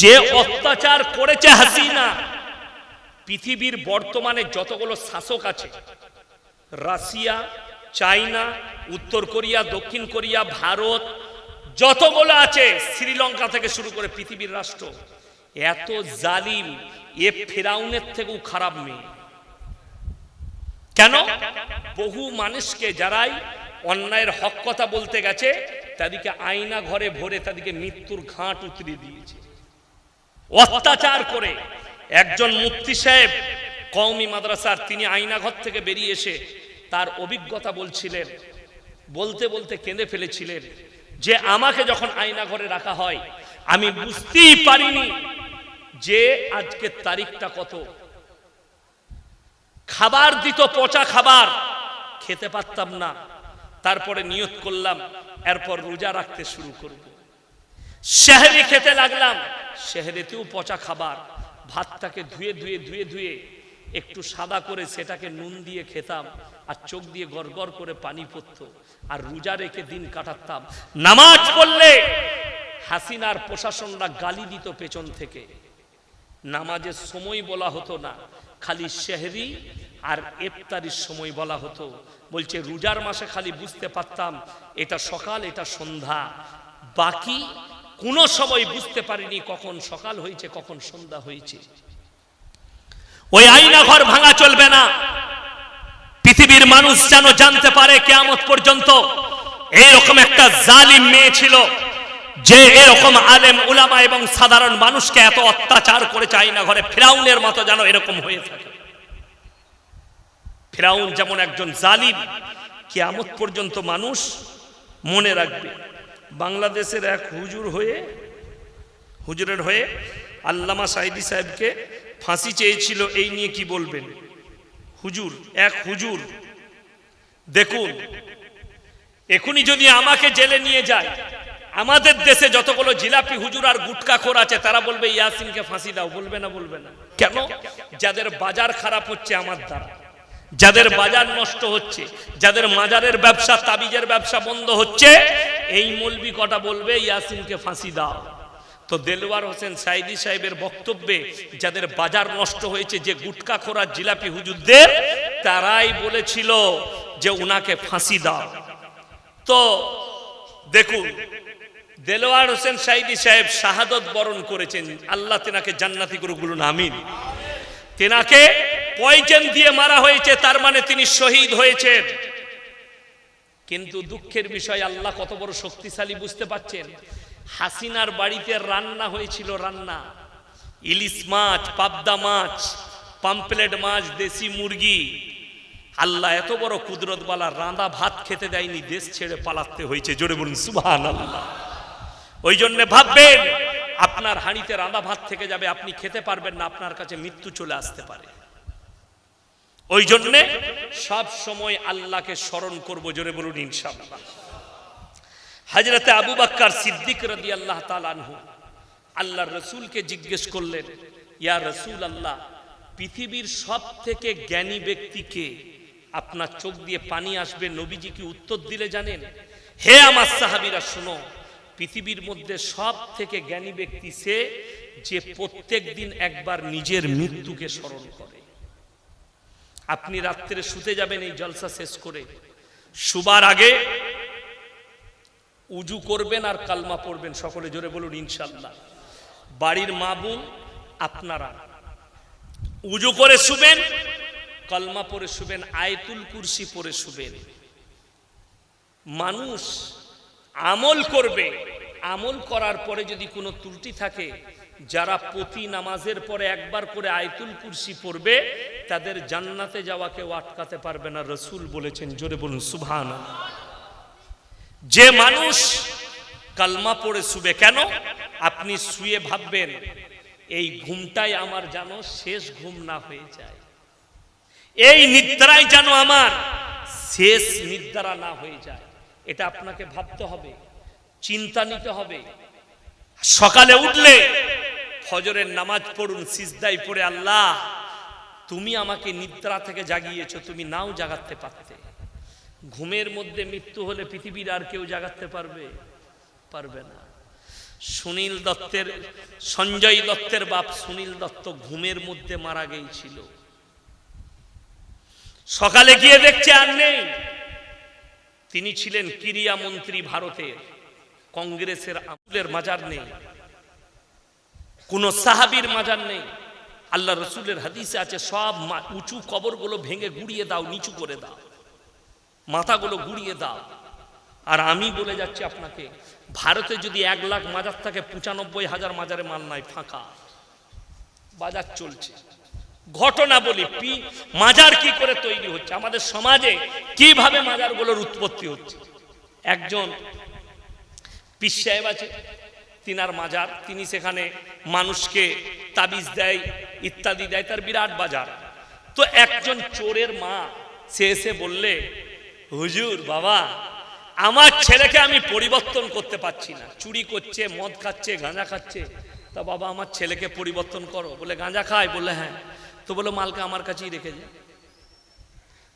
যে অত্যাচার করেছে হাসিনা, পৃথিবীর বর্তমানে যতগুলো শাসক আছে, রাশিয়া, চাইনা, উত্তর কোরিয়া, দক্ষিণ কোরিয়া, ভারত, যতগুলো আছে, শ্রীলঙ্কা থেকে শুরু করে পৃথিবীর রাষ্ট্র, এত জালিম, এ ফেরাউনের থেকেও খারাপ মেয়ে। কেন? বহু মানুষকে যারাই অন্যায়ের হক কথা বলতে গেছে, তাদেরকে আয়না ঘরে ভরে তাদেরকে মৃত্যুর ঘাট উতরে দিয়েছে। অত্যাচার করে। একজন মুফতি সাহেব কওমি মাদ্রাসার তিনি আয়নাঘর থেকে বেরিয়ে এসে তার অভিজ্ঞতা বলছিলেন, বলতে বলতে কেঁদে ফেলেছিলেন যে আমাকে যখন আয়না ঘরে রাখা হয়, আমি বুঝতেই পারিনি যে আজকের তারিখটা কত। খাবার দিত পচা খাবার, খেতে পারতাম না। তারপরে নিয়ত করলাম, এরপর রোজা রাখতে শুরু করব। শেহরি খেতে লাগলাম। শেহরেতেও পচা খাবার। ভাতটাকে ধুয়ে ধুয়ে ধুয়ে ধুয়ে একটু সাদা করে সেটাকে নুন দিয়ে খেতাম আর চোখ দিয়ে গড়গড় করে পানি পড়তো আর রোজা রেখে দিন কাটাতাম। নামাজ পড়লে হাসিনার প্রশাসনরা গালি দিত পেছন থেকে। নামাজের সময় বলা হতো না, খালি শেহরি আর ইফতারির সময় বলা হতো। বলছে, রোজার মাসে খালি বুঝতে পারতাম, এটা সকাল, এটা সন্ধ্যা। বাকি কোনো সময় বুঝতে পারিনি কখন সকাল হয়েছে, কখন সন্ধ্যা হয়েছে। ওই আইনা ঘর ভাঙা চলবে না। পৃথিবীর মানুষ যেন জানতে পারে কেয়ামত পর্যন্ত এইরকম একটা জালিম মেয়ে ছিল, যে এরকম আলেম, উলামা এবং সাধারণ মানুষকে এত অত্যাচার করে চাই না ঘরে ফেরাউনের মতো যেন এরকম হয়ে থাকে। ফেরাউন যেমন একজন জালিম, কেয়ামত পর্যন্ত মানুষ মনে রাখবে বাংলাদেশের এক হুজুর হয়ে, হুজুরের হয়ে আল্লামা সাইদি সাহেবকে ফাঁসি চেয়েছিল, এই নিয়ে কি বলবেন? হুজুর, এক হুজুর, দেখুন এখনই যদি আমাকে জেলে নিয়ে যায়, আমাদের দেশে যতগুলো জিলাপি হুজুর আর গুটকাখোর আছে, তারা বলবে, ইয়াসিনকে ফাঁসি দাও, বলবে না বলবে না। কেন? যাদের বাজার খারাপ হচ্ছে আমার দ্বারা। যাদের বাজার নষ্ট হচ্ছে, যাদের মাজারের ব্যবসা, তাবিজের ব্যবসা বন্ধ হচ্ছে, এই মলবি কটা বলবে, ইয়াসিনকে ফাঁসি দাও। তো দেলওয়ার হোসেন সাইদি সাহেবের বক্তব্যে যাদের বাজার নষ্ট হয়েছে, যে গুটকা খোরা জিলাপি হুজুরদের, তারাই বলেছিল যে উনাকে ফাঁসি দাও। তো দেখুন দেলোয়ার হোসেন সাইদি সাহেব শাহাদত বরণ করেছেন, আল্লাহ তেনাকে জান্নাতি করে বলুন আমিন। তেনাকে পয়জন দিয়ে মারা হয়েছে, তার মানে তিনি শহীদ হয়েছেন। কিন্তু দুঃখের বিষয়, আল্লাহ কত বড় শক্তিশালী বুঝতে পাচ্ছেন হাসিনার বাড়িতে রান্না হয়েছিল রান্না। ইলিশ মাছ, পাবদা মাছ, পাম্পলেট মাছ, দেশি মুরগি। আল্লাহ এত বড় কুদরতওয়ালা রাঁধা ভাত খেতে দেয়নি, দেশ ছেড়ে পালাতে হয়েছে। জোরে বলুন সুবহান আল্লাহ ওই জন্যে ভাববেন, আপনার হাঁড়িতে রাঁধা ভাত থেকে যাবে, আপনি খেতে পারবেন না, আপনার কাছে মৃত্যু চলে আসতে পারে। ওই জন্যে সব সময় আল্লাহকে স্মরণ করব, জোরে বলুন ইনশাআল্লাহ। হাজরতে আবু বাক্কার সিদ্দিক রদি আল্লাহ তালানহু আল্লাহর রসুলকে জিজ্ঞেস করলেন, ইয়া রসুল আল্লাহ পৃথিবীর সব থেকে জ্ঞানী ব্যক্তিকে আপনার চোখ দিয়ে পানি আসবে, নবীজি কি উত্তর দিলে জানেন? হে আমার সাহাবিরা, শুনো, পৃথিবীর মধ্যে সব থেকে জ্ঞানী ব্যক্তি সে যে প্রত্যেক দিন একবার নিজের মৃত্যুকে স্মরণ করে। আপনি রাত্রে শুতে যাবেন এই জলসা শেষ করে। শুবার আগে উজু করবেন আর কালমা পড়বেন। সকলে জোরে বলুন ইনশাল্লাহ বাড়ির মা বোন, আপনারা উজু করে শুবেন, কলমা পরে শুবেন, আয়তুল কুরসি পরে শুবেন। মানুষ আমল করবে। আমল করার পরে যদি কোনো ত্রুটি থাকে যারা প্রতি নামাজের পরে একবার করে আয়তুল কুরসি পড়বে, তাদের জান্নাতে যাওয়া কেউ আটকাতে পারবে না, রসুল বলেছেন, জোরে বলুন সুভান যে মানুষ কালমা পড়ে শুবে কেন? আপনি শুয়ে ভাববেন, এই ঘুমটাই আমার যেন শেষ ঘুম না হয়ে যায়। এই নিদ্রাই যেন আমার শেষ নিদ্রা না হয়ে যায়। এটা আপনাকে ভাবতে হবে, চিন্তা নিতে হবে। সকালে উঠলে ফজরের নামাজ পড়ুন সিজদাই পড়ে আল্লাহ, তুমি আমাকে নিদ্রা থেকে জাগিয়েছো, তুমি নাও জাগাতে পারতে। ঘুমের মধ্যে মৃত্যু হলে পৃথিবীর আর কেউ জাগাতে পারবে? পারবে না। সুনীল দত্তের, সঞ্জয় দত্তের বাপ সুনীল দত্ত ঘুমের মধ্যে মারা গিয়েছিল। সকালে গিয়ে দেখছে আর নেই। তিনি ছিলেন ক্রিয়া মন্ত্রী ভারতের, কংগ্রেসের আমলের মাজার নেই। কোন সাহাবির মাজার নেই। আল্লাহ রসুলের হাদিসে আছে, সব উঁচু কবরগুলো ভেঙে গুড়িয়ে দাও, নিচু করে দাও। মাথাগুলো গুড়িয়ে দাও। আর আমি বলে যাচ্ছি আপনাকে, ভারতে যদি এক লাখ মাজার থাকে, পঁচানব্বই হাজার মাজারে মাল নাই, ফাঁকা। বাজার চলছে। ঘটনা বলি, পি মাজার কি করে তৈরি হচ্ছে? আমাদের সমাজে কীভাবে মাজারগুলোর উৎপত্তি হচ্ছে? একজন পীর সাহেব আছে তিনার মাজার। তিনি সেখানে মানুষকে তাবিজ দেয়, ইত্যাদি দেয়, তার বিরাট বাজার। তো একজন চোরের মা, সে এসে বললে, হুজুর, বাবা, আমার ছেলেকে আমি পরিবর্তন করতে পারছি না। চুরি করছে, মদ খাচ্ছে, গাঁজা খাচ্ছে। তা বাবা, আমার ছেলেকে পরিবর্তন করো। বলে, গাঁজা খায় বলে হ্যাঁ। তো বলে, মালকে আমার কাছেই রেখে যায়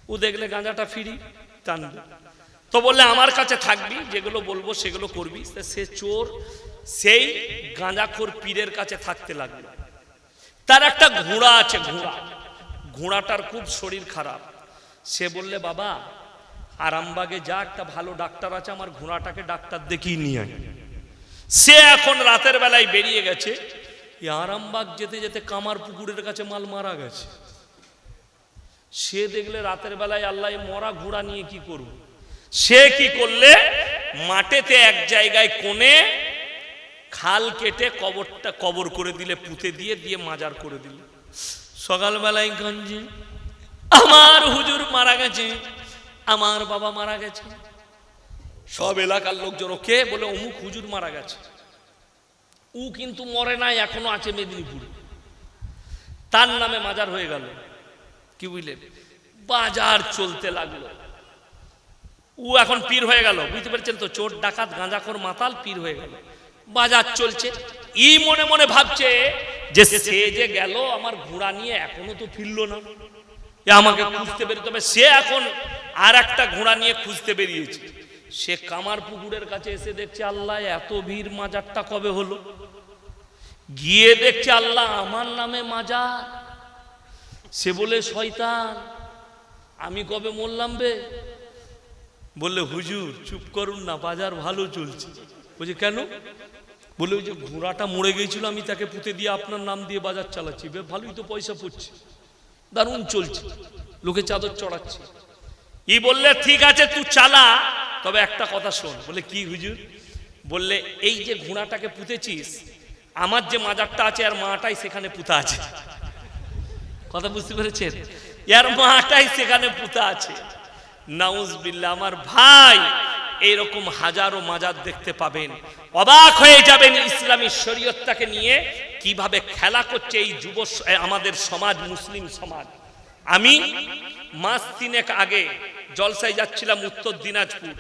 ও দেখলে গাঁজাটা ফিরি, টানবে। তো বললে, আমার কাছে থাকবি, যেগুলো বলব সেগুলো করবি। সে চোর সেই গাঁজাখোর পীরের কাছে থাকতে লাগল। তার একটা ঘোড়া আছে, ঘোড়া। ঘোড়াটার খুব শরীর খারাপ। সে বললে, বাবা, আরামবাগে যা একটা ভালো ডাক্তার আছে, আমার ঘোড়াটাকে ডাক্তার দেখিয়ে নিয়ে সে এখন রাতের বেলায় বেরিয়ে গেছে। আরামবাগ যেতে যেতে কামার পুকুরের কাছে মাল মারা গেছে। সে দেখলে রাতের বেলায়, আল্লাহ মরা ঘোড়া নিয়ে কি করব? সে কি করলে, মাঠেতে এক জায়গায় কোণে খাল কেটে কবরটা কবর করে দিলে, পুঁতে দিয়ে দিয়ে মাজার করে দিলে। সকালবেলায় গঞ্জে, আমার হুজুর মারা গেছে, আমার বাবা মারা গেছে। সব এলাকার লোকজন ওকে বলে, অমুক হুজুর মারা গেছে। উ কিন্তু মরে নাই, এখনও আছে মেদিনীপুরে। তার নামে মাজার হয়ে গেল। কি বুঝলে? বাজার চলতে লাগল। ও এখন পীর হয়ে গেল। বুঝতে পেরেছেন তো? চোর, ডাকাত, গাঁজাখোর, মাতাল, পীর হয়ে গেল। বাজার চলছে। ই মনে মনে ভাবছে যে সে যে গেল, আমার ঘোড়া নিয়ে এখনও তো ফিরল না। আমাকে খুঁজতে বেরোতে হবে সে এখন আর একটা ঘোড়া নিয়ে খুঁজতে বেরিয়েছে। সে কামার পুকুরের কাছে এসে দেখছে, আল্লাহ, এত ভিড় মাজারটা কবে হলো? গিয়ে দেখছে, আল্লাহ, আমার নামে মাজার। সে বলে, শয়তান, আমি কবে মরলাম বে? বললে, হুজুর, চুপ করুন না, বাজার ভালো চলছে। বলছে, কেন? বলে, ওই যে ঘোড়াটা মরে গিয়েছিল, আমি তাকে পুঁতে দিয়ে আপনার নাম দিয়ে বাজার চালাচ্ছি। বে, ভালোই তো পয়সা পড়ছে দারুণ চলছে। লোকে চাদর চড়াচ্ছে। ই বললে, ঠিক আছে, তুই চালা। তবে একটা কথা শোন। বলে, কি হুজুর? বললে, এই যে ঘোড়াটাকে পুঁতেছিস, আমার যে মাজারটা আছে আর মাটাই সেখানে পুঁতা আছে। কথা বুঝতে পেরেছেন? ইয়ার মাটাই সেখানে পুঁতা আছে। নাউজবিল্লা আমার ভাই এইরকম হাজারো মাজার দেখতে পাবেন। অবাক হয়ে যাবেন ইসলামী শরীয়তটাকে নিয়ে, কীভাবে খেলা করছে এই যুব আমাদের সমাজ, মুসলিম সমাজ। আমি মাস তিনেক আগে জলসায় যাচ্ছিলাম উত্তর দিনাজপুর।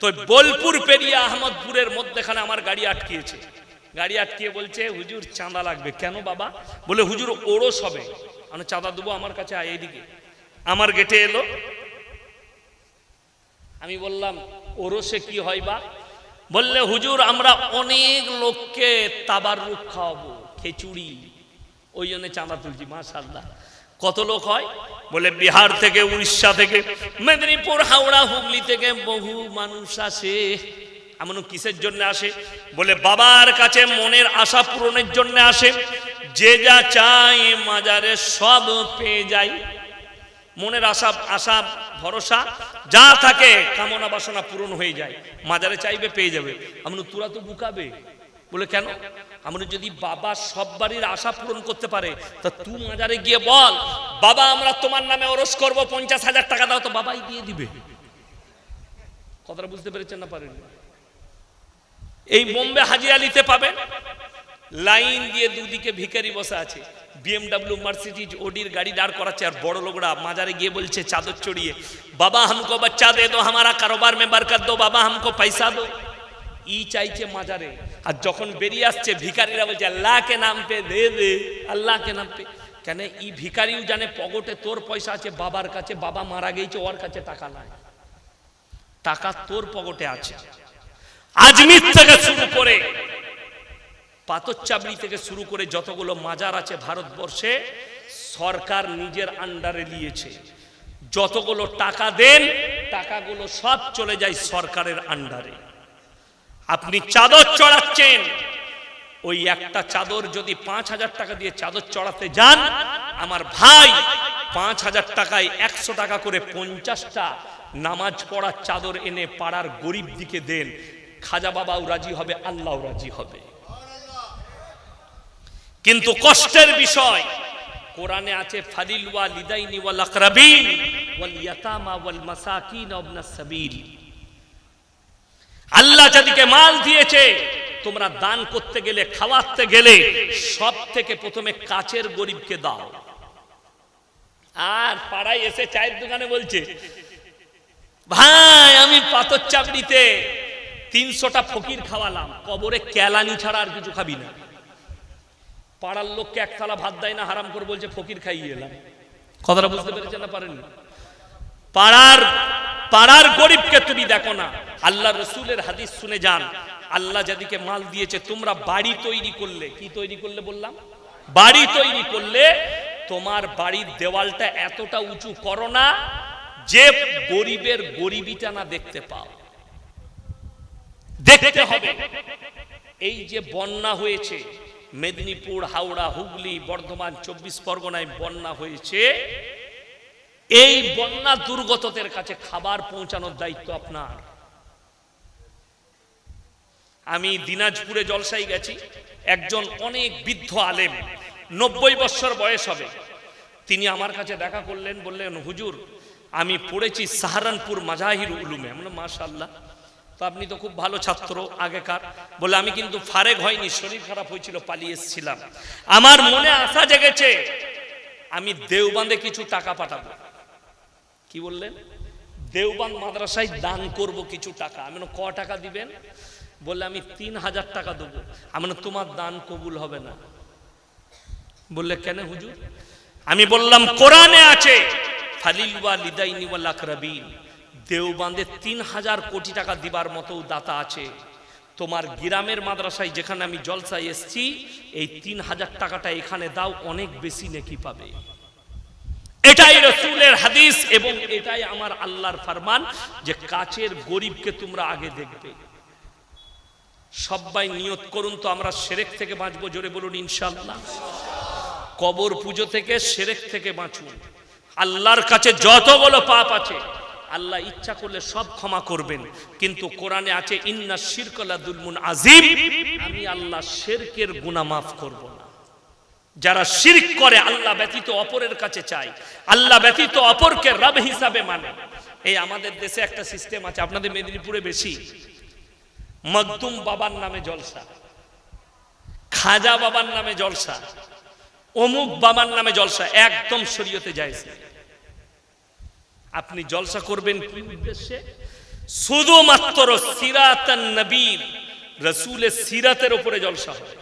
তো বোলপুর পেরিয়ে আহমদপুরের মধ্যেখানে আমার গাড়ি আটকিয়েছে। গাড়ি আটকিয়ে বলছে, হুজুর, চাঁদা লাগবে। কেন বাবা? বলে, হুজুর, ওরস হবে। আমি চাঁদা দেবো আমার কাছে, আয় এইদিকে। আমার গেটে এলো। আমি বললাম ওরসে কি হয় বা? বললে, হুজুর, আমরা অনেক লোককে তাবার রূপ খাওয়াবো, খিচুড়ি। ওই জন্য চাঁদা তুলছি মাশাল্লাহ কত লোক হয়? বলে, বিহার থেকে, উড়িষ্যা থেকে, মেদিনীপুর, হাওড়া, হুগলি থেকে বহু মানুষ আসে। এমন কিসের জন্য আসে? বলে, বাবার কাছে মনের আশা পূরণের জন্য আসে। যে যা চাই মাজারে সব পেয়ে যায়। মনের আশা আশা, ভরসা, যা থাকে কামনা বাসনা পূরণ হয়ে যায়। মাজারে চাইবে, পেয়ে যাবে। আমরা তোরা তো বুকাবে। বলে কেন? আমরা যদি বাবা সব বাড়ির আশা পূরণ করতে পারে, তা তুই মাজারে গিয়ে বল, বাবা, আমরা তোমার নামে ওরস করব, পঞ্চাশ হাজার টাকা দাও। তো বাবাই দিয়ে দিবে। কথাটা বুঝতে পেরেছেন না পারেন এই বোম্বে হাজি আলিতে পাবেন। লাইন দিয়ে দুদিকে ভিখারি বসে আছে। বিএমডাব্লিউ মার্সিডিজ ওডির গাড়ি দাঁড় করাচ্ছে আর বড় লোকরা মাজারে গিয়ে বলছে, চাদর চড়িয়ে, বাবা, হামকো বাচ্চা দে দো আমার কারোবার মে কর দো, বাবা, হামকো পয়সা দো। ই চাইছে মাজারে। আর যখন বেরিয়ে আসছে ভিকারিরা বলছে আল্লাহকে নাম পে দে দে আল্লাহকে নাম পে। কেন ই ভিকারিও জানে, পকেটে তোর পয়সা আছে, বাবার কাছে, বাবা মারা গেছে ওর কাছে টাকা নাই। টাকা তোর পকেটে আছে। আজ থেকে শুরু করে পাতরচাবড়ি থেকে শুরু করে যতগুলো মাজার আছে ভারতবর্ষে, সরকার নিজের আন্ডারে নিয়েছে। যতগুলো টাকা দেন, টাকাগুলো সব চলে যায় সরকারের আন্ডারে। আপনি চাদর চড়াচ্ছেন, ওই একটা চাদর যদি পাঁচ হাজার টাকা দিয়ে চাদর চড়াতে যান, আমার ভাই পাঁচ হাজার টাকায় একশো টাকা করে পঞ্চাশটা নামাজ পড়ার চাদর এনে পাড়ার গরিব দিকে দেন। খাজা বাবাও রাজি হবে, আল্লাহও রাজি হবে। কিন্তু কষ্টের বিষয়, কোরআনে আছে ফালিল ওয়া লিদাইনি ওয়াল আকরাবিন ওয়াল ইয়াতামা ওয়াল মাসাকিন ওয়াবনাস সাবিল। আল্লাহ যাদিকে মাল দিয়েছে, তোমরা দান করতে গেলে, খাওয়াতে গেলে সব থেকে প্রথমে কাচের গরিবকে দাও। আর পাড়ায় এসে চায়ের দোকানে বলছে, ভাই, আমি পাথর চাকরিতে তিনশোটা ফকির খাওয়ালাম, কবরে কেলানি ছাড়া আর কিছু খাবি না। পাড়ার লোককে এক থালা ভাত দেয় না, হারাম করে বলছে, ফকির খাইয়ে এলাম। কথাটা বুঝতে পেরেছেন না পারেননি? পাড়ার পাড়ার গরিবকে তুমি দেখো না। আল্লাহ রসুলের হাদিস শুনে যান। আল্লাহ যাদিকে মাল দিয়েছে, তোমরা বাড়ি তৈরি করলে, কি তৈরি করলে বললাম? বাড়ি তৈরি করলে তোমার বাড়ির দেওয়ালটা এতটা উঁচু করো না যে গরিবের গরিবিটা না দেখতে পাও। দেখতে হবে। এই যে বন্যা হয়েছে মেদিনীপুর, হাওড়া, হুগলি, বর্ধমান, চব্বিশ পরগনায় বন্যা হয়েছে। এই বন্যা দুর্গতদের কাছে খাবার পৌঁছানোর দায়িত্ব আপনার। আমি দিনাজপুরে জলসাই গেছি, একজন অনেক বৃদ্ধ আলেম, নব্বই বছর বয়স হবে। তিনি আমার কাছে দেখা করলেন, বললেন, হুজুর, আমি পড়েছি সাহারানপুর মাজাহির উলুমে। আমরা মাশাল্লাহ তো আপনি তো খুব ভালো ছাত্র আগেকার। বলে আমি কিন্তু ফারেক হয়নি, শরীর খারাপ হয়েছিল, পালিয়ে এসেছিলাম। আমার মনে আশা জেগেছে, আমি দেওবান্ধে কিছু টাকা পাঠাবো। কি বললেন? দেওবান মাদ্রাসায় দান করব কিছু টাকা। আমি ক টাকা দিবেন? বললে, আমি তিন হাজার টাকা দেবো। আমি তোমার দান কবুল হবে না। বললে, কেন হুজুর? আমি বললাম, কোরআনে আছে, ফালিল ওয়া লিদাইনি ওয়াল আকরাবিন। দেওবান্ধে তিন হাজার কোটি টাকা দিবার মতো দাতা আছে। তোমার গ্রামের মাদ্রাসায় যেখানে আমি জলসায় এসছি, এই তিন হাজার টাকাটা এখানে দাও, অনেক বেশি নেকি পাবে। এটাই রসুলের হাদিস এবং এটাই আমার আল্লাহর ফরমান যে কাচের গরিবকে তোমরা আগে দেখবে। সবাই নিয়ত করুন তো আমরা সেরেক থেকে বাঁচবো, জোরে বলুন ইনশাল্লাহ কবর পুজো থেকে সেরেক থেকে বাঁচুন। আল্লাহর কাছে যতগুলো পাপ আছে আল্লাহ ইচ্ছা করলে সব ক্ষমা করবেন। কিন্তু কোরআনে আছে, ইন্না শিরকলা দুলমুন আজিম আমি আল্লাহ শেরকের গুনাহ মাফ করব না। যারা শিরক করে, আল্লাহ ব্যতীত অপরের কাছে চায়। আল্লাহ ব্যতীত অপরকে রব হিসাবে মানে। এই আমাদের দেশে একটা সিস্টেম আছে, আপনাদের মেদিনীপুরে বেশি। মকদুম বাবার নামে জলসা, খাজা বাবার নামে জলসা, অমুক বাবার নামে জলসা, একদম শরীয়তে যায়ছে আপনি জলসা করবেন। কি উদ্দেশ্যে শুধুমাত্র সিরাতান নবীর, রসুলের সিরাতের উপরে জলসা হয়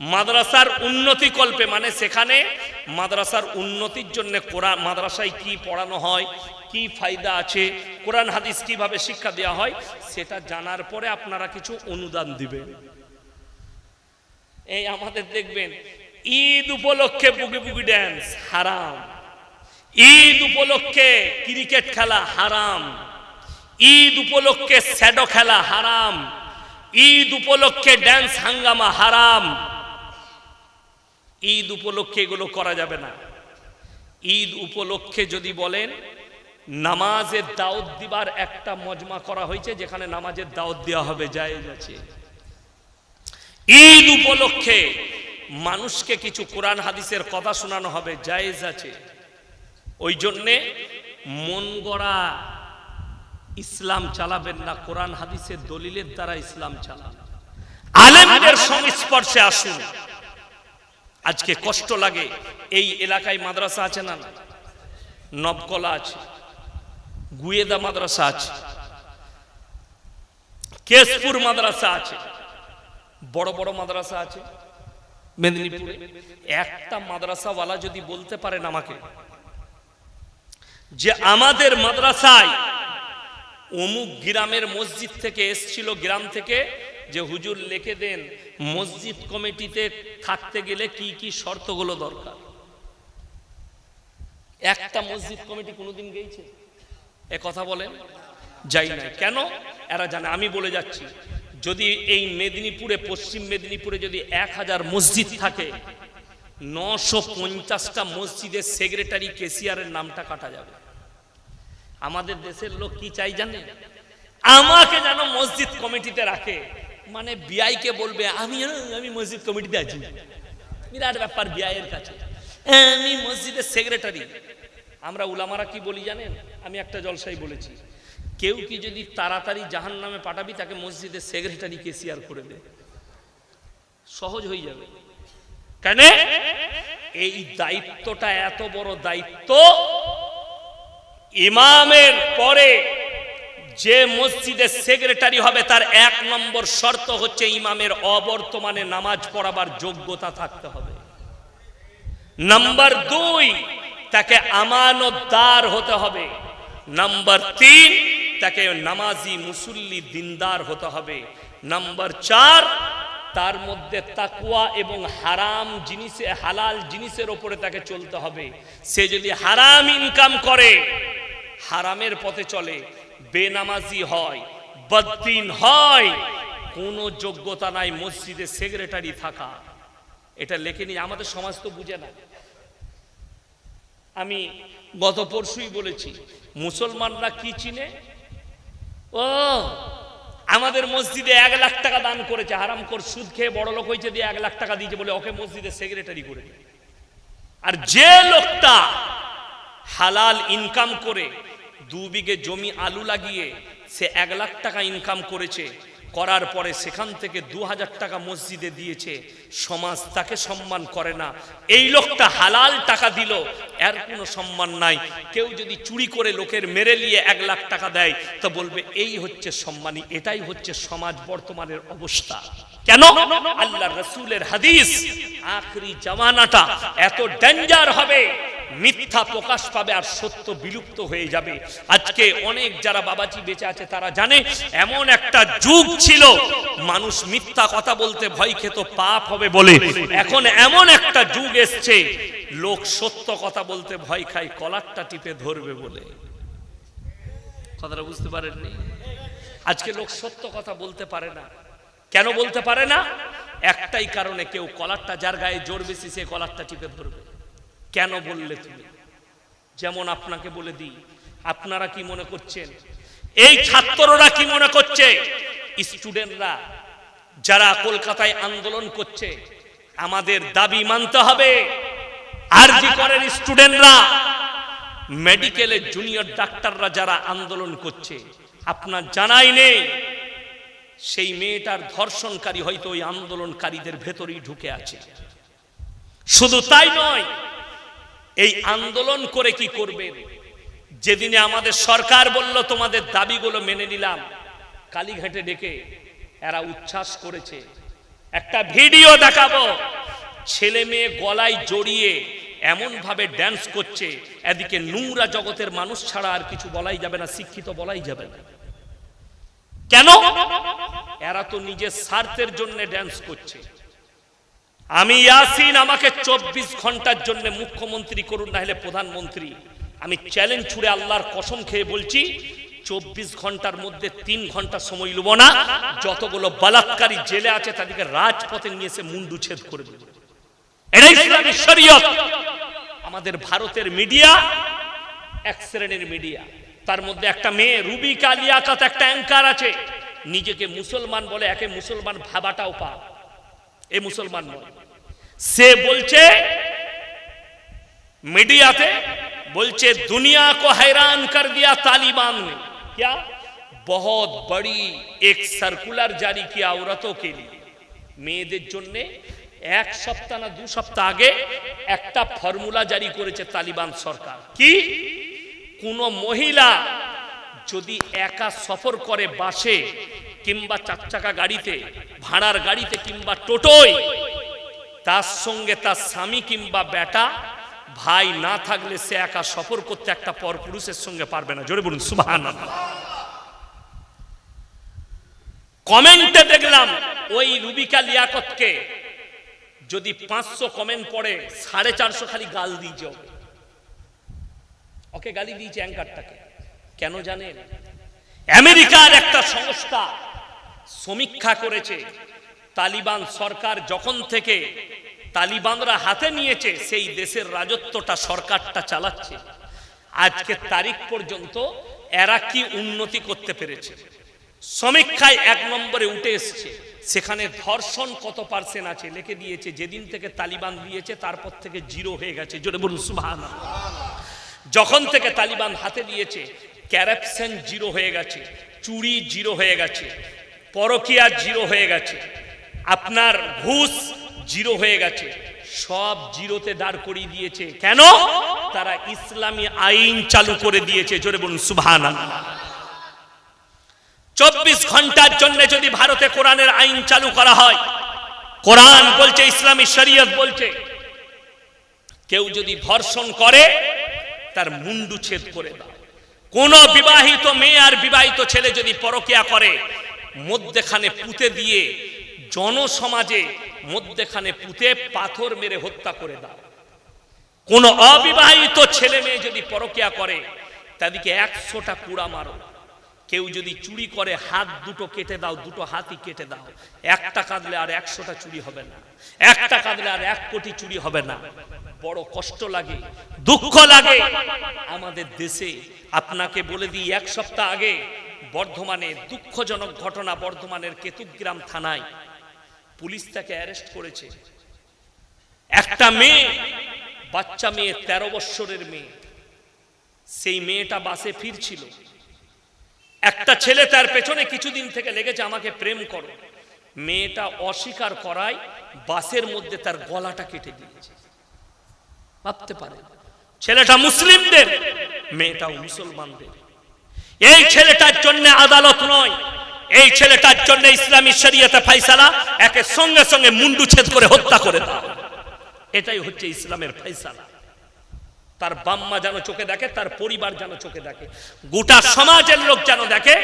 মাদ্রাসার উন্নতি কল্পে মানে সেখানে মাদ্রাসার উন্নতির জন্য কোরআন, মাদ্রাসায় কি পড়ানো হয়, কি ফায়দা আছে, কোরআন, হাদিস কীভাবে শিক্ষা দেওয়া হয়, সেটা জানার পরে আপনারা কিছু অনুদান দিবেন। এই আমাদের দেখবেন, ঈদ উপলক্ষে বুগি বুগি ড্যান্স হারাম। ঈদ উপলক্ষে ক্রিকেট খেলা হারাম। ঈদ উপলক্ষে স্যাডো খেলা হারাম। ঈদ উপলক্ষে ড্যান্স হাঙ্গামা হারাম। ঈদ উপলক্ষে এগুলো করা যাবে না। ঈদ উপলক্ষে যদি বলেন, নামাজের দাওয়াত দিবার একটা মজমা করা হয়েছে, যেখানে নামাজের দাওয়াত দেওয়া হবে, জায়েজ আছে। ঈদ উপলক্ষে মানুষকে কিছু কোরআন হাদিসের কথা শোনানো হবে, জায়েজ আছে। ওই জন্যে মন গড়া ইসলাম চালাবেন না, কোরআন হাদিসের দলিলের দ্বারা ইসলাম চালান। আলেমদের সংস্পর্শে আসুন। আজকে কষ্ট লাগে, এই এলাকায় মাদ্রাসা আছে না? নবকলা আছে, গুয়েদা মাদ্রাসা আছে, কেশপুর মাদ্রাসা আছে, বড় বড় মাদ্রাসা আছে, মেদিনীপুরে। একটা মাদ্রাসাওয়ালা যদি বলতে পারেন আমাকে যে আমাদের মাদ্রাসায় অমুক গ্রামের মসজিদ থেকে এসছিল, গ্রাম থেকে, যে হুজুর লিখে দেন, মসজিদ কমিটিতে থাকতে গেলে কি কি শর্তগুলো দরকার? একটা মসজিদ কমিটি কোনোদিন গেছে এ কথা বলেন? যাই না কেন? এরা জানে, আমি বলে যাচ্ছি, যদি এই মেদিনীপুরে, পশ্চিম মেদিনীপুরে যদি এক হাজার মসজিদ থাকে নশো পঞ্চাশটা মসজিদের সেক্রেটারি কেসিয়ারের নামটা কাটা যাবে। আমাদের দেশের লোক কি চাই জানে? আমাকে যেন মসজিদ কমিটিতে রাখে। মানে বিআইকে বলবে, আমি আমি মসজিদ কমিটিতে আছি। বিরাট ব্যাপার বিআইয়ের কাছে। আমি মসজিদের সেক্রেটারি। আমরা উলামারা কি বলি জানেন? আমি একটা জলসাই বলেছি, কেউ কি যদি তাড়াতাড়ি জাহান নামে পাঠাবি, তাকে মসজিদের সেক্রেটারি কেসিয়ার করে দে। সহজ হয়ে যাবে। কেন? এই দায়িত্বটা এত বড় দায়িত্ব, ইমামের পরে যে মসজিদের সেক্রেটারি হবে তার এক নম্বর শর্ত হচ্ছে ইমামের অবর্তমানে নামাজ পড়াবার যোগ্যতা থাকতে হবে। নাম্বার দুই, তাকে আমানতদার হতে হবে। নাম্বার তিন, তাকে নামাজি মুসল্লি দিনদার হতে হবে। নাম্বার চার তার মধ্যে তাকুয়া এবং হারাম জিনিসে, হালাল জিনিসের ওপরে তাকে চলতে হবে। সে যদি হারাম ইনকাম করে, হারামের পথে চলে, বেনামাজি হয় বদ্দিন হয়, কোনো যোগ্যতা নাই মসজিদে সেক্রেটারি থাকা। এটা লেখে নিয়ে আমাদের সমাজ তো বুঝে না। আমি গত পরশুই বলেছি, মুসলমানরা কি চিনে? ও আমাদের মসজিদে এক লাখ টাকা দান করেছে, হারাম কর সুদ খেয়ে বড় লোক হয়েছে, দিয়ে এক লাখ টাকা দিয়েছে বলে ওকে মসজিদে সেক্রেটারি করে দিয়ে আর যে লোকটা হালাল ইনকাম করে, দু বিঘে জমি আলু লাগিয়ে, সে এক লাখ টাকা ইনকাম করেছে করার পরে সেখান থেকে দু হাজার টাকা মসজিদে দিয়েছে। সমাজ তাকে সম্মান করে না। এই লোকটা হালাল টাকা দিল, এর কোনো সম্মান নাই। কেউ যদি চুরি করে লোকের মেরে নিয়ে এক লাখ টাকা দেয়, তো বলবে, এই হচ্ছে সম্মানী, এটাই হচ্ছে সমাজ বর্তমানের অবস্থা। কেন? আল্লাহ রসুলের হাদিস, আখরি জামানাটা এত ডেঞ্জার হবে। মিথ্যা প্রকাশ পাবে আর সত্য বিলুপ্ত হয়ে যাবে। আজকে অনেক যারা বাবাজি বেঁচে আছে, তারা জানে এমন একটা যুগ ছিল, মানুষ মিথ্যা কথা বলতে ভয় খেত, পাপ হবে বলে। এখন এমন একটা যুগ এসছে, লোক সত্য কথা বলতে ভয় খায়, কলারটা টিপে ধরবে বলে। কথাটা বুঝতে পারেননি? আজকে লোক সত্য কথা বলতে পারে না। কেন বলতে পারে না? একটাই কারণে কেউ কলারটা যার গায়ে জোর বেশি, সে কলারটা টিপে ধরবে। কেন বললে তুমি? যেমন আপনাকে বলে দিই, আপনারা কি মনে করছেন? এই ছাত্ররা কি মনে করছে? স্টুডেন্টরা, যারা কলকাতায় আন্দোলন করছে, আমাদের দাবি মানতে হবে। আর জি করেন স্টুডেন্টরা। মেডিকেলের জুনিয়র ডাক্তাররা যারা আন্দোলন করছে, আপনার জানাই নেই। সেই মেয়েটার ধর্ষণকারী হয়তো ওই আন্দোলনকারীদের ভেতরেই ঢুকে আছে। শুধু তাই নয় এই আন্দোলন করে কি করবেন যেদিনে আমাদের সরকার বলল, তোমাদের দাবিগুলো মেনে নিলাম। কালীঘাটে ডেকে এরা উচ্ছ্বাস করেছে। একটা ভিডিও দেখাবো। ছেলে মেয়ে গলায় জড়িয়ে এমন ভাবে ড্যান্স করছে, এদিকে নোংরা জগতের মানুষ ছাড়া আর কিছু বলাই যাবে না, শিক্ষিত বলাই যাবে না। কেন? এরা তো নিজের স্বার্থের জন্য ড্যান্স করছে। আমি ইয়াসিন, আমাকে চব্বিশ ঘণ্টার জন্য মুখ্যমন্ত্রী করুন, না হলে প্রধানমন্ত্রী। আমি চ্যালেঞ্জ ছুড়ে আল্লাহর কসম খেয়ে বলছি, চব্বিশ ঘণ্টার মধ্যে তিন ঘণ্টা সময় লুব না, যতগুলো বলাৎকারী জেলে আছে তাদেরকে রাজপথে নিয়ে এসে মুন্ডু ছেদ করে দেবে। আমাদের ভারতের মিডিয়া, এক শ্রেণির মিডিয়া। তার মধ্যে একটা মেয়ে রুবি কালিয়াকাত একটা অ্যাঙ্কার আছে। নিজেকে মুসলমান বলে, একে মুসলমান ভাবাটাও পা এ মুসলমান নয় সে বলছে मीडियाते बोलचे दुनिया को हैरान कर दिया तालिबान ने क्या बहुत बड़ी एक सर्कुलर जारी किया औरतों के लिए মেয়েদের জন্য এক সপ্তাহ না দু সপ্তাহ আগে একটা ফর্মুলা জারি করেছে তালিবান সরকার কি কোন মহিলা যদি একা সফর করে বাসে কিংবা চার চাকা গাড়িতে, ভাড়ার গাড়িতে কিংবা টোটোয়, তার সঙ্গে তার স্বামী কিংবা বেটা, ভাই না থাকলে সে একা সফর করতে একটা পরপুরুষের সঙ্গে পারবে না। জোরে বলুন সুবাহান কমেন্টে দেখলাম ওই রুবিকা লিয়াকতকে যদি পাঁচশো কমেন্ট পড়ে, সাড়ে চারশো খালি গাল দিয়েছে ওকে ওকে গালি দিয়েছে অ্যাঙ্কারটাকে। কেন জানেন? আমেরিকার একটা সংস্থা সমীক্ষা করেছে। তালিবান সরকার যখন থেকে তালিবানরা হাতে নিয়েছে, সেই দেশের রাজত্বটা সরকারটা চালাচ্ছে। আজকের তারিখ পর্যন্ত এরা কি উন্নতি করতে পেরেছে? সমীক্ষায় এক নম্বরে উঠে এসছে, সেখানে ধর্ষণ কত পার্সেন্ট আছে লিখে দিয়েছে, যেদিন থেকে তালিবান দিয়েছে, তারপর থেকে জিরো হয়ে গেছে। জোরে বলুন, সুবহানাল্লাহ। যখন থেকে তালিবান হাতে দিয়েছে ক্যারাপশন জিরো হয়ে গেছে, চুরি জিরো হয়ে গেছে পরকিয়া জিরো হয়ে গেছে। আপনার ঘুষ জিরো হয়ে গেছে। সব জিরোতে দাঁড় করিয়ে দিয়েছে। কেন? তারা ইসলামী আইন চালু করে দিয়েছে। জোরে বলুন সুবহান চব্বিশ ঘণ্টার জন্য যদি ভারতে কোরআনের আইন চালু করা হয়, কোরআন বলছে, ইসলামী শরীয়ত বলছে, কেউ যদি ধর্ষণ করে, তার মুন্ডু ছেদ করে দাও। কোন বিবাহিত মেয়ে আর বিবাহিত ছেলে যদি পরকিয়া করে মধ্যেখানে পুঁতে দিয়ে জনসমাজে মধ্যেখানে পুঁতে পাথর মেরে হত্যা করে দাও। কোন অবিবাহিত ছেলে মেয়ে যদি পরকিয়া করে, তাদেরকে একশোটা কুড়া মারো। কেউ যদি চুরি করে, হাত দুটো কেটে দাও, দুটো হাতই কেটে দাও। একটা কাঁদলে আর একশোটা চুরি হবে না। একটা কাঁদলে আর এক কোটি চুরি হবে না। বড় কষ্ট লাগে, দুঃখ লাগে। আমাদের দেশে আপনাকে বলে দিই, এক সপ্তাহ আগে বর্ধমানে দুঃখজনক ঘটনা বর্ধমানের কেতুগ্রাম থানায়। পুলিশ তাকে অ্যারেস্ট করেছে। একটা মেয়ে, বাচ্চা মেয়ে, তেরো বৎসরের মেয়ে। সেই মেয়েটা বাসে ফিরছিল। একটা ছেলে তার পেছনে কিছুদিন থেকে লেগেছে, আমাকে প্রেম করো। মেয়েটা অস্বীকার করায় বাসের মধ্যে তার গলাটা কেটে দিয়েছে। ভাবতে পারে ছেলেটা মুসলিমদের, মেয়েটাও মুসলমানদের। এই ছেলেটার জন্য আদালত নয়। এই ছেলেটার জন্য ইসলামী শরীয়তে ফাইসালা একে সঙ্গে সঙ্গে মুন্ডু ছেদ করে হত্যা করে দাও। এটাই হচ্ছে ইসলামের ফাইসালা তার বাম্মা যেন চোখে দেখে, তার পরিবার যেন চোখে দেখে। গোটা সমাজের লোক যেন দেখে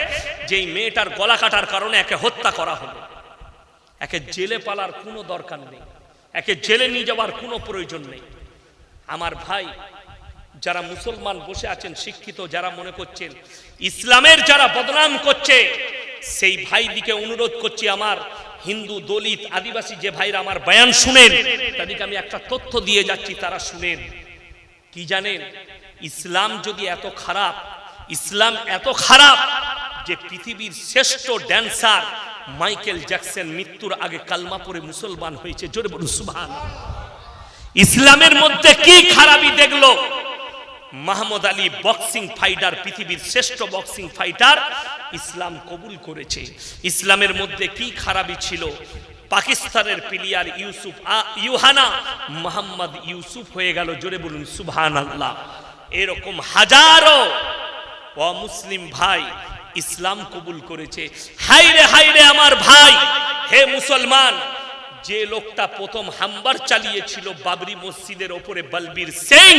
যে এই মেয়েটার গলা কাটার কারণে একে হত্যা করা হলো। একে জেলে পালার কোনো দরকার নেই। একে জেলে নিয়ে যাওয়ার কোনো প্রয়োজন নেই। আমার ভাই যারা মুসলমান বসে আছেন, শিক্ষিত যারা মনে করছেন, ইসলামের যারা বদনাম করছে, সেই ভাই দিকে অনুরোধ করছি আমার হিন্দু, দলিত, আদিবাসী যে ভাইরা আমার বয়ান শুনেন, তাদেরকে আমি একটা তথ্য দিয়ে যাচ্ছি, তারা শুনেন। কি জানেন? ইসলাম যদি এত খারাপ, ইসলাম এত খারাপ যে পৃথিবীর শ্রেষ্ঠ ড্যান্সার মাইকেল জ্যাকসন মৃত্যুর আগে কালমা পরে মুসলমান হয়েছে। জোরে বলুন সুবহান ইসলামের মধ্যে কি খারাপই দেখল? মাহমুদ আলী বক্সিং ফাইটার, পৃথিবীর শ্রেষ্ঠ বক্সিং ফাইটার ইসলাম কবুল করেছে। ইসলামের মধ্যে কি খারাপই ছিল? পাকিস্তানের প্লেয়ার ইউসুফ ইউহানা মোহাম্মদ ইউসুফ হয়ে গেল, জোরে বলুন সুবহান আল্লাহ এরকম হাজারো অমুসলিম ভাই ইসলাম কবুল করেছে। হাইরে হাইরে আমার ভাই, হে মুসলমান যে লোকটা প্রথম হাম্বার চালিয়েছিল বাবরি মসজিদের ওপরে বলবীর সিং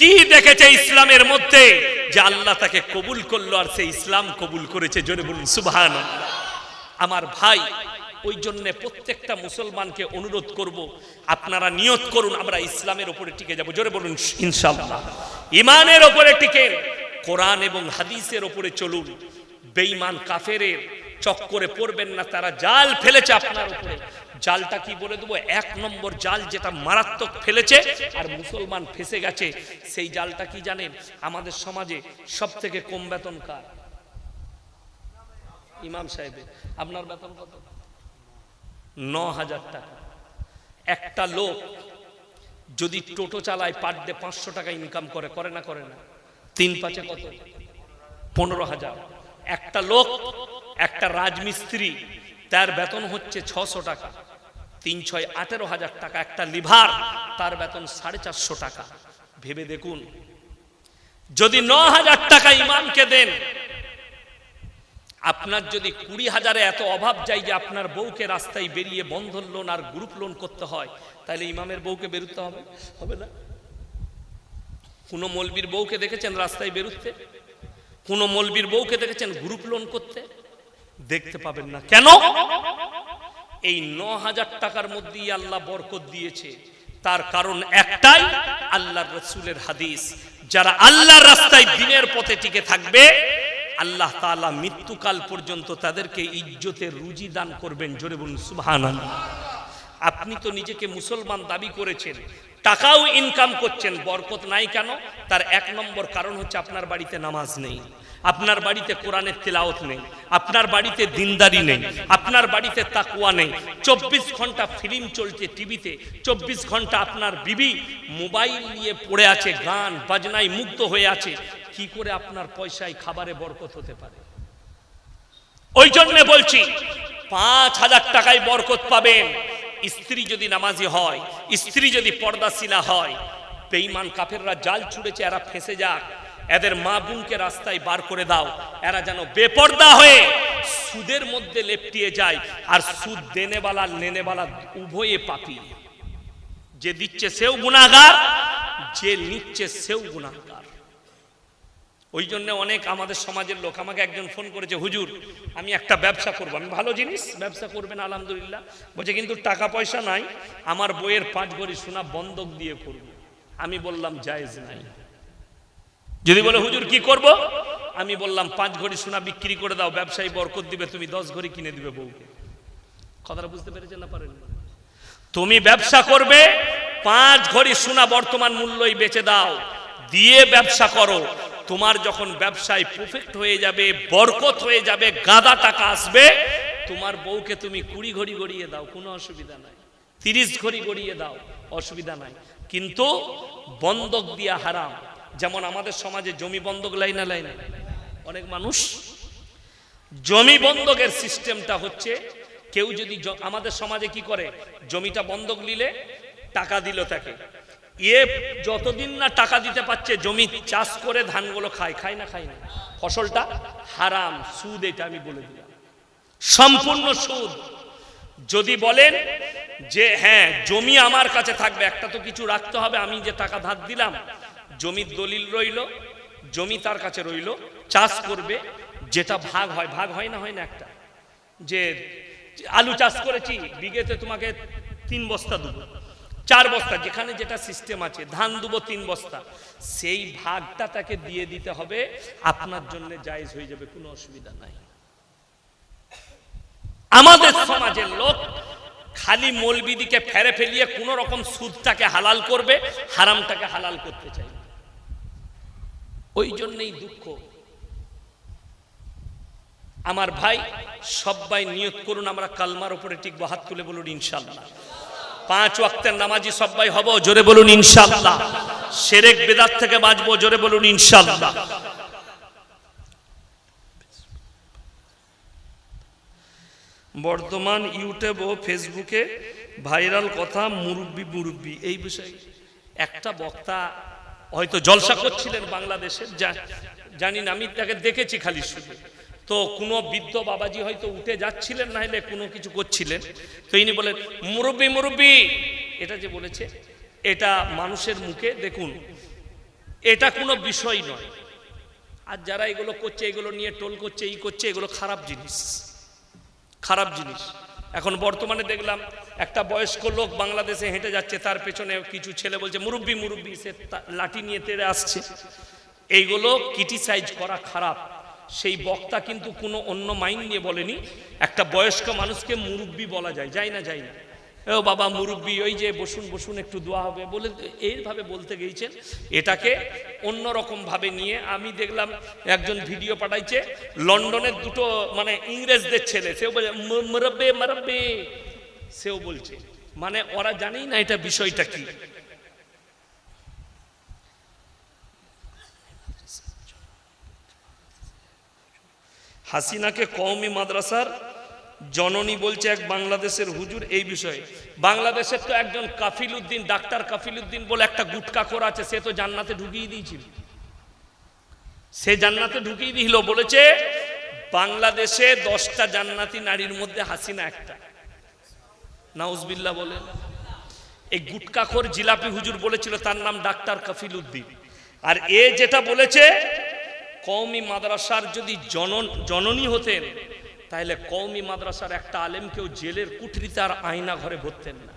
কি দেখেছে ইসলামের মধ্যে? যে আল্লাহ তাকে কবুল করল আর সে ইসলাম কবুল করেছে, জোরে বলুন সুবহান আমার ভাই, ওই জন্য প্রত্যেকটা মুসলমানকে অনুরোধ করব, আপনারা নিয়ত করুন, আমরা ইসলামের ওপরে টিকে যাব, জোরে বলুন, ইনশাআল্লাহ। ইমানের ওপরে টিকে, কোরআন এবং হাদিসের ওপরে চলুন। বেঈমান কাফেরের চক্করে পড়বেন না, তারা জাল ফেলেছে আপনার উপরে। জালটা কি বলে দেবো? এক নম্বর জাল যেটা মারাত্মক ফেলেছে আর মুসলমান ফেসে গেছে, সেই জালটা কি জানেন? আমাদের সমাজে সব থেকে কম বেতন কার? ইমাম সাহেবের। আপনার বেতন কত? ন হাজার টাকা। একটা লোক যদি টোটো চালায় পার ডে পাঁচশো টাকা ইনকাম করে করে না করে না? তিন পাঁচে কত? পনেরো হাজার। একটা লোক, একটা রাজমিস্ত্রি, তার বেতন হচ্ছে ছশো টাকা। তিন ছয় আঠেরো হাজার টাকা একটা লিভার, তার বেতন সাড়ে চারশো টাকা। ভেবে দেখুন, যদি ন হাজার টাকা ইমামকে দেন, আপনার যদি কুড়ি হাজারে এত অভাব যায় যে আপনার বউকে রাস্তায় বেরিয়ে বন্ধন লোন আর গ্রুপ লোন করতে হয়, তাহলে ইমামের বউকে বেরোতে হবে? হবে না। কোনো মলবির বউকে দেখেছেন রাস্তায় বেরোতে? কোনো মলবির বউকে দেখেছেন গ্রুপ লোন করতে? দেখতে পাবেন না। কেন? এই ন হাজার টাকার মধ্যেই আল্লাহ বরকত দিয়েছে। তার কারণ একটাই আল্লাহ রসুলের হাদিস। যারা আল্লাহর রাস্তায় দিনের পথে টিকে থাকবে, আল্লাহ মৃত্যুকাল পর্যন্ত তাদেরকে ইজ্জতের রুজি দান করবেন। জোরে বলুন, সুবহানাল্লাহ। আপনি তো নিজেকে মুসলমান দাবি করেছেন, টাকাও ইনকাম করছেন, বরকত নাই কেন? তার এক নম্বর কারণ হচ্ছে আপনার বাড়িতে নামাজ নেই, আপনার বাড়িতে কোরআনের তেলাওত নেই, আপনার বাড়িতে দিনদারি নেই, আপনার বাড়িতে তাকুয়া নেই। চব্বিশ ঘণ্টা ফিল্ম চলছে টিভিতে চব্বিশ ঘণ্টা আপনার বিবি মোবাইল নিয়ে পড়ে আছে, গান বাজনায় মুগ্ধ হয়ে আছে। কি করে আপনার পয়সায় খাবারে বরকত হতে পারে? ওই জন্য বলছি, পাঁচ হাজার টাকায় বরকত পাবেন। স্ত্রী যদি নামাজি হয়, স্ত্রী যদি পর্দাশিলা হয়, বেঈমান কাফেররা জাল ছুড়েছে, এরা ফেসে যাক। এদের মা বোনকে রাস্তায় বার করে দাও, এরা যেন বেপর্দা হয়ে সুদের মধ্যে লেপটিয়ে যায়, আর সুদ দেনেওয়ালা, নেনেওয়ালা উভয়ে পাপি। যে দিচ্ছে সেও গুণাগার যে নিচ্ছে সেও গুণাগার ওই জন্য অনেক আমাদের সমাজের লোক আমাকে একজন ফোন করেছে, হুজুর, আমি একটা ব্যবসা করব। আমি ভালো জিনিস, ব্যবসা করবেন, আলহামদুলিল্লাহ। বলছে, কিন্তু টাকা পয়সা নাই, আমার বইয়ের পাঁচ ভরি সোনা বন্ধক দিয়ে করব আমি বললাম, জায়েজ নাই। যদি বলে, হুজুর, কি করব? আমি বললাম, পাঁচ ঘড়ি সোনা বিক্রি করে দাও, ব্যবসায়ী বরকত দিবে, তুমি দশ ঘড়ি কিনে দিবে বউকে। কথাটা বুঝতে পেরেছেন না পারেন? তুমি ব্যবসা করবে, পাঁচ ঘড়ি সোনা বর্তমান মূল্যই বেচে দাও, দিয়ে ব্যবসা করো তোমার যখন ব্যবসায় প্রফেক্ট হয়ে যাবে, বরকত হয়ে যাবে, গাদা টাকা আসবে, তোমার বউকে তুমি কুড়ি ঘড়ি গড়িয়ে দাও, কোনো অসুবিধা নাই। তিরিশ ঘড়ি গড়িয়ে দাও, অসুবিধা নাই। কিন্তু বন্ধক দিয়া হারাম, যেমন আমাদের সমাজে জমি বন্ধক লাই না লাই না। অনেক মানুষ জমি বন্ধকের সিস্টেমটা হচ্ছে, কেউ যদি আমাদের সমাজে কি করে, জমিটা বন্ধক নিলে টাকা দিল তাকে। এ যতদিন না টাকা দিতে পারছে, জমি চাষ করে ধানগুলো খায় খায় না খায় না। ফসলটা হারাম, সুদ এটা আমি বলে দিলাম। সম্পূর্ণ সুদ। যদি বলেন যে হ্যাঁ জমি আমার কাছে থাকবে, একটা তো কিছু রাখতে হবে, আমি যে টাকা ধার দিলাম, জমির দলিল রইল, জমি তার কাছে রইল, চাষ করবে, যেটা ভাগ হয় ভাগ হয় না হয় না একটা। যে, আলু চাষ করেছি, বিঘেতে তোমাকে তিন বস্তা দেবো। চার বস্তা, যেখানে যেটা সিস্টেম আছে, ধান দেবো, তিন বস্তা, সেই ভাগটা তাকে দিয়ে দিতে হবে, আপনার জন্য জায়েজ হয়ে যাবে, কোনো অসুবিধা নাই। আমাদের সমাজের লোক খালি মৌলবিদিকে ফেরে ফেলিয়ে কোন রকম সুদটাকে হালাল করবে, হারামটাকে হালাল করতে চাই ওই জন্যই দুঃখ। আমার ভাই সবাই নিয়ত করুন, আমরা কালমার উপরে টিকবো, হাত তুলে বলুন, ইনশাল্লাহ। পাঁচ ওয়াক্তের নামাজি সবাই হব, জোরে বলুন ইনশাল্লাহ সেরেক বেদাত থেকে বাঁচবো, জোরে বলুন ইনশাল্লাহ বর্তমান ইউটিউব ও ফেসবুকে ভাইরাল কথা মুরব্বি মুরব্বি, এই বিষয়ে একটা বক্তা হয়তো জলসা করছিলেন বাংলাদেশের জানি না, আমি তাকে দেখেছি খালি শুধু। তো কোনো বৃদ্ধ বাবাজি হয়তো উঠে যাচ্ছিলেন, না হলে কোনো কিছু করছিলেন। তো ইনি বলেন, মুরব্বি, মুরব্বী! এটা যে বলেছে, এটা মানুষের মুখে দেখুন, এটা কোনো বিষয় নয়। আর যারা এগুলো করছে, এগুলো নিয়ে টোল করছে এই করছে, এগুলো খারাপ জিনিস। খারাপ জিনিস। এখন বর্তমানে দেখলাম, একটা বয়স্ক লোক বাংলাদেশে হেঁটে যাচ্ছে, তার পেছনে কিছু ছেলে বলছে, মুরব্বি, মুরব্বী! সে লাঠি নিয়ে তেড়ে আসছে। এইগুলো ক্রিটিসাইজ করা খারাপ। সেই বক্তা কিন্তু কোনো অন্য মাইন্ড নিয়ে বলেনি। একটা বয়স্ক মানুষকে মুরব্বি বলা যায় যায় না যাই না। ও বাবা মুরব্বি, ওই যে বসুন বসুন, একটু দোয়া হবে বলে এইভাবে বলতে গিয়েছেন এটাকে অন্যরকম ভাবে নিয়ে আমি দেখলাম একজন ভিডিও পাঠাইছে, লন্ডনের দুটো মানে ইংরেজদের ছেলে, সেও বলে, "ম- মুরব্বে মুরব্বে। সেও বলছে মানে ওরা জানেই না এটা বিষয়টা কি? হাসিনাকে কওমি মাদ্রাসার জননী বলছে এক বাংলাদেশের হুজুর এই বিষয়ে। বাংলাদেশের তো একজন কাফিল উদ্দিন ডাক্তার কাফিল উদ্দিন বলে একটা গুটকা করা আছে, সে তো জান্নাতে ঢুকিয়ে দিয়েছিল। সে জান্নাতে ঢুকিয়ে দিল, বলেছে বাংলাদেশে দশটা জান্নাতি নারীর মধ্যে হাসিনা একটা। নাউজবিল্লা বলে। এই গুটকাখোর জিলাপি হুজুর বলেছিল, তার নাম ডাক্তার কাফিল উদ্দিন আর এ যেটা বলেছে কওমি মাদ্রাসার যদি জনন, জননী হতেন তাহলে কৌমি মাদ্রাসার একটা আলেমকেও জেলের কুঠরিতে আর আয়না ঘরে ভরতেন না।